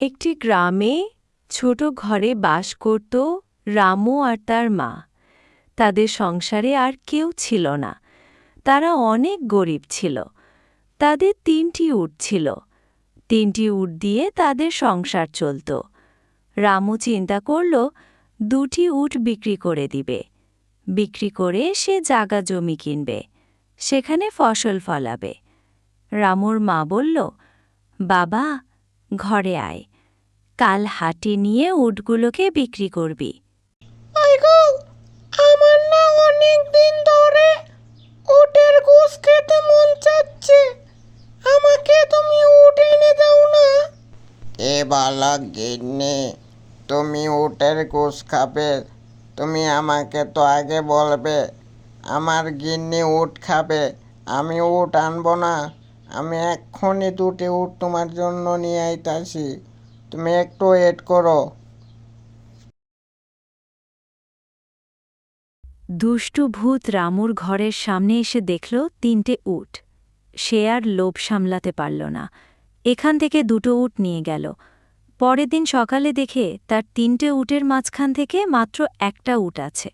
একটি গ্রামে ছোট ঘরে বাস করত রামু আর তার মা। তাদের সংসারে আর কেউ ছিল না। তারা অনেক গরিব ছিল। তাদের তিনটি উট ছিল। তিনটি উট দিয়ে তাদের সংসার চলত। রামু চিন্তা করল, দুটি উট বিক্রি করে দিবে। বিক্রি করে সে জাগা জমি কিনবে। সেখানে ফসল ফলাবে। রামুর মা বলল, বাবা ঘরে আয়। কাল হাটে নিয়ে উটগুলোকে বিক্রি করবি। আমার না অনেক দিন ধরে উটের গোস খেতে মন চাচ্ছে। আমাকে তুমি উট এনে দাও না। এ বালক গিন্নি তুমি উটের গোস খাবে। তুমি আমাকে তো আগে বলবে আমার গিন্নি উট খাবে আমি উট আনব না। আমি এক্ষুনি দুটি উট তোমার জন্য নিয়ে আইতাছি। তুমি একটু ওয়েট করো। দুষ্টু ভূত রামুর ঘরের সামনে এসে দেখল তিনটে উট। সে আর লোভ সামলাতে পারল না। এখান থেকে দুটো উট নিয়ে গেল। পরের দিন সকালে দেখে তার তিনটে উটের মাঝখান থেকে মাত্র একটা উট আছে।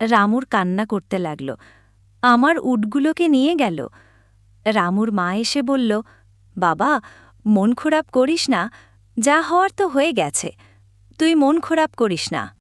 রামুর কান্না করতে লাগল। আমার উটগুলোকে নিয়ে গেল। রামুর মা এসে বলল, বাবা, মন খারাপ করিস না, যা হওয়ার তো হয়ে গেছে। তুই মন খারাপ করিস না।